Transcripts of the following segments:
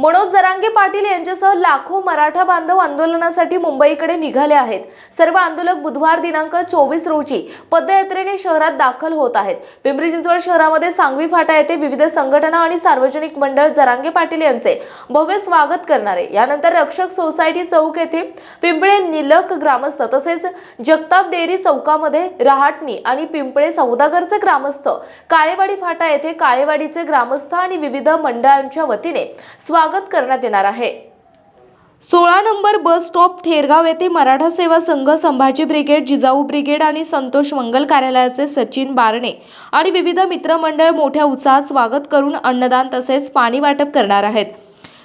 मनोज जरांगे पाटील यांच्यासह लाखो मराठा बांधव आंदोलनासाठी मुंबईकडे निघाले आहेत. सर्व आंदोलक बुधवार दिनांक चोवीस रोजी पदयात्रेने शहरात दाखल होत आहेत. पिंपरी चिंचवड शहरामध्ये सांगवी फाटा येथे विविध संघटना आणि सार्वजनिक मंडळ जरांगे पाटील यांचे भव्य स्वागत करणारे. यानंतर रक्षक सोसायटी चौक येथे पिंपळे निलक ग्रामस्थ तसेच जगताप डेअरी चौकामध्ये रहाटणी आणि पिंपळे सौदागरचे ग्रामस्थ काळेवाडी फाटा येथे काळेवाडीचे ग्रामस्थ आणि विविध मंडळांच्या वतीने स्वागत स्वागत करण्यात येणार आहे. सोळा नंबर बस स्टॉप थेरगाव येथे मराठा सेवा संघ संभाजी ब्रिगेड जिजाऊ ब्रिगेड आणि संतोष मंगल कार्यालयाचे सचिन बारणे आणि विविध मित्रमंडळ मोठ्या उत्साहात स्वागत करून अन्नदान तसेच पाणी वाटप करणार आहेत.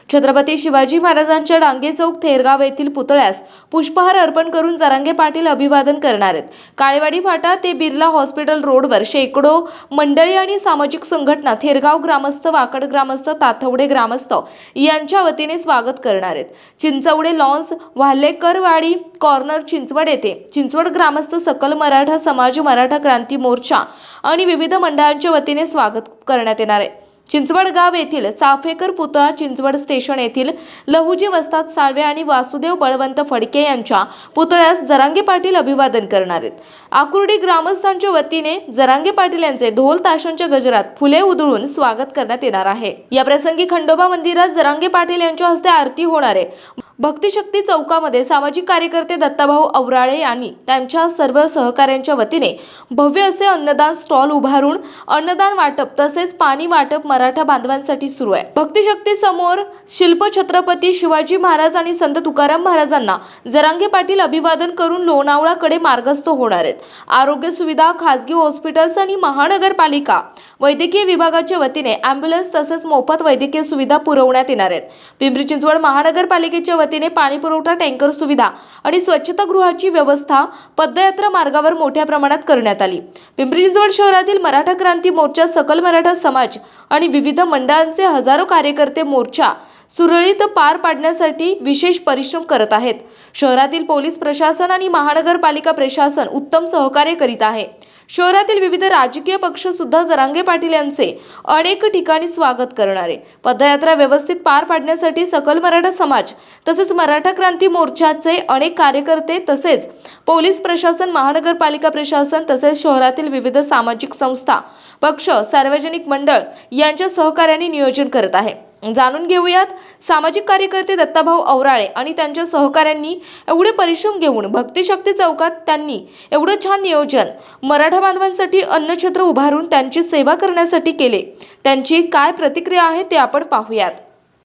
छत्रपती शिवाजी महाराजांच्या डांगे चौक थेरगाव येथील पुतळ्यास पुष्पहार अर्पण करून जरांगे पाटील अभिवादन करणार आहेत. काळेवाडी फाटा ते बिर्ला हॉस्पिटल रोडवर शेकडो मंडळी आणि सामाजिक संघटना थेरगाव ग्रामस्थ वाकड ग्रामस्थ ताथवडे ग्रामस्थ यांच्या वतीने स्वागत करणार आहेत. चिंचवडे लॉन्स वाल्हेकरवाडी कॉर्नर चिंचवड येथे चिंचवड ग्रामस्थ सकल मराठा समाज मराठा क्रांती मोर्चा आणि विविध मंडळांच्या वतीने स्वागत करण्यात येणार आहे. चिंचवड गाव येथील चाफेकर पुतळा चिंचवड स्टेशन येथील लहुजी वस्ताद साळवे आणि वासुदेव बळवंत फडके यांच्या पुतळ्यास जरांगे पाटील अभिवादन करणार आहेत. आकुर्डी ग्रामस्थांच्या वतीने जरांगे पाटील यांचे ढोल ताशांच्या गजरात फुले उधळून स्वागत करण्यात येणार आहे. या प्रसंगी खंडोबा मंदिरात जरांगे पाटील यांच्या हस्ते आरती होणार आहे. भक्तिशक्ती चौकामध्ये सामाजिक कार्यकर्ते दत्ताभाऊ औराळे यांनी त्यांच्या सर्व सहकाऱ्यांच्या वतीने भव्य असे अन्नदान स्टॉल उभारून अन्नदान वाटप तसेच पाणी वाटप मराठा बांधवांसाठी सुरू आहे. भक्तिशक्ती समोर शिल्प छत्रपती शिवाजी महाराज आणि संत तुकाराम महाराजांना जरांगे पाटील अभिवादन करून लोणावळाकडे मार्गस्थ होणार आहेत. आरोग्य सुविधा खासगी हॉस्पिटल्स आणि महानगरपालिका वैद्यकीय विभागाच्या वतीने अँब्युलन्स तसेच मोफत वैद्यकीय सुविधा पुरवण्यात येणार आहेत. पिंपरी चिंचवड महानगरपालिकेच्या वतीने पाणी पुरवठा टँकर सुविधा आणि स्वच्छतागृहाची व्यवस्था पदयात्रा मार्गावर मोठ्या प्रमाणात करण्यात आली. पिंपरी चिंचवड शहरातील मराठा क्रांती मोर्चा सकल मराठा समाज आणि विविध मंडळांचे हजारो कार्यकर्ते मोर्चा सुरळीत पार पाडण्यासाठी विशेष परिश्रम करत आहेत. शहरातील पोलीस प्रशासन आणि महानगरपालिका प्रशासन उत्तम सहकार्य करीत आहे. शहरातील विविध राजकीय पक्ष सुद्धा जरांगे पाटील यांचे अनेक ठिकाणी स्वागत करणारे. पदयात्रा व्यवस्थित पार पाडण्यासाठी सकल मराठा समाज तसेच मराठा क्रांती मोर्चाचे अनेक कार्यकर्ते तसेच पोलीस प्रशासन महानगरपालिका प्रशासन तसेच शहरातील विविध सामाजिक संस्था पक्ष सार्वजनिक मंडळ यांच्या सहकार्याने नियोजन करत आहे. जाणून घेऊयात. सामाजिक कार्यकर्ते दत्ताभाऊ औराळे आणि त्यांच्या सहकाऱ्यांनी एवढे परिश्रम घेऊन भक्तिशक्ती चौकात त्यांनी एवढं छान नियोजन मराठा बांधवांसाठी अन्नछत्र उभारून त्यांची सेवा करण्यासाठी केले. त्यांची काय प्रतिक्रिया आहे ते आपण पाहूयात.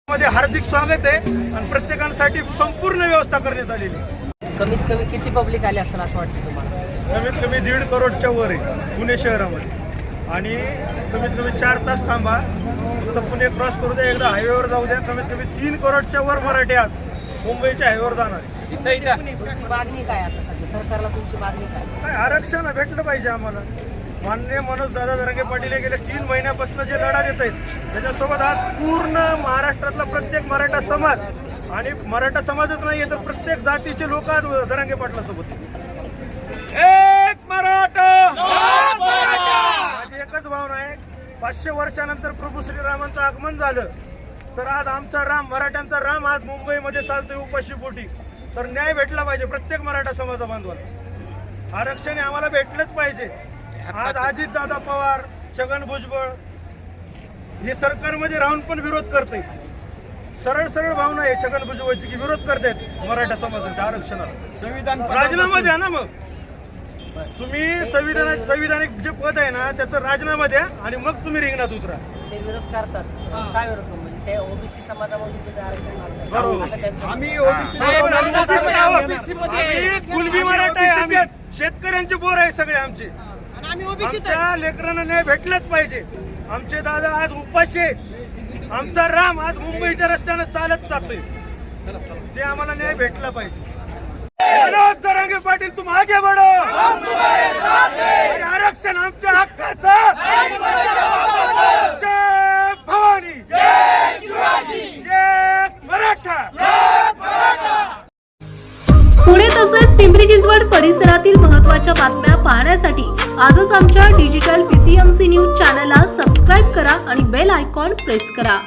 मध्ये हार्दिक स्वागत आहे आणि प्रत्येकांसाठी संपूर्ण व्यवस्था करण्यात आलेली आहे. कमीत कमी किती पब्लिक आले असेल असं वाटतं तुम्हाला? कमीत कमी दीड करोडच्या वर आहे पुणे शहरामध्ये. आणि कमीत कमी चार तास थांबा फक्त पुणे क्रॉस करू द्या एकदा हायवेवर जाऊ द्या. कमीत कमी तीन करोडच्या वर मराठी आहात. मुंबईच्या हायवेवर जाणार. इथं इथं. तुमची मागणी काय आता सध्या? सरकारला तुमची मागणी काय? काय आरक्षण भेटलं पाहिजे आम्हाला. मान्य मनोज दादा दरंगे पाटील हे गेले तीन महिन्यापासून जे लढा देत आहेत त्याच्यासोबत आज पूर्ण महाराष्ट्रातला प्रत्येक मराठा समाज आणि मराठा समाजच नाही तर प्रत्येक जातीचे लोक आज दरंगे पाटलासोबत आहेत. एक मराठा! माझी एकच भावना आहे पाचशे वर्षानंतर प्रभू श्रीरामांचं आगमन झालं तर आज आमचा राम मराठ्यांचा राम आज मुंबईमध्ये चालतोय उपाशी पोटी. तर न्याय भेटला पाहिजे प्रत्येक मराठा समाजा बांधवाला. आरक्षण हे आम्हाला भेटलंच पाहिजे. आज अजित दादा पवार छगन भुजबळ हे सरकारमध्ये राहून पण विरोध करते सरळ सरळ भावना आहे छगन भुजबळची की विरोध करतायत मराठा समाजाच्या आरक्षणाला. संविधान राजीनामा द्या ना मग. तुम्ही संविधान संविधानिक जे पद आहे ना त्याचा राजीनामा द्या आणि मग तुम्ही रिंगणात उतरा. ते विरोध करतात. काय विरोध? म्हणजे ते ओबीसी समाजामध्ये ते आरक्षण मागतात. बरोबर. आता त्यांचं- आम्ही कुणबी मराठा आहे आम्ही शेतकऱ्यांचे बोर आहे सगळे आमचे. आमच्या लेकरांना न्याय भेटलाच पाहिजे. आमचे दादा आज उपाशी आहेत. आमचा राम आज मुंबईच्या रस्त्यानं चालत जातोय. ते आम्हाला न्याय भेटला पाहिजे. मनोज जरांगे पाटील तुम आगे बढो। आणि आरक्षण आमच्या हक्काचं। जय भवानी। जय शिवाजी। जय मराठा। पुणे तसेच पिंपरी चिंचवड परिसरातील महत्त्वाच्या बातम्या पाहण्यासाठी आजच आमच्या डिजिटल पीसीएमसी न्यूज चॅनलला सबस्क्राईब करा आयकॉन प्रेस करा.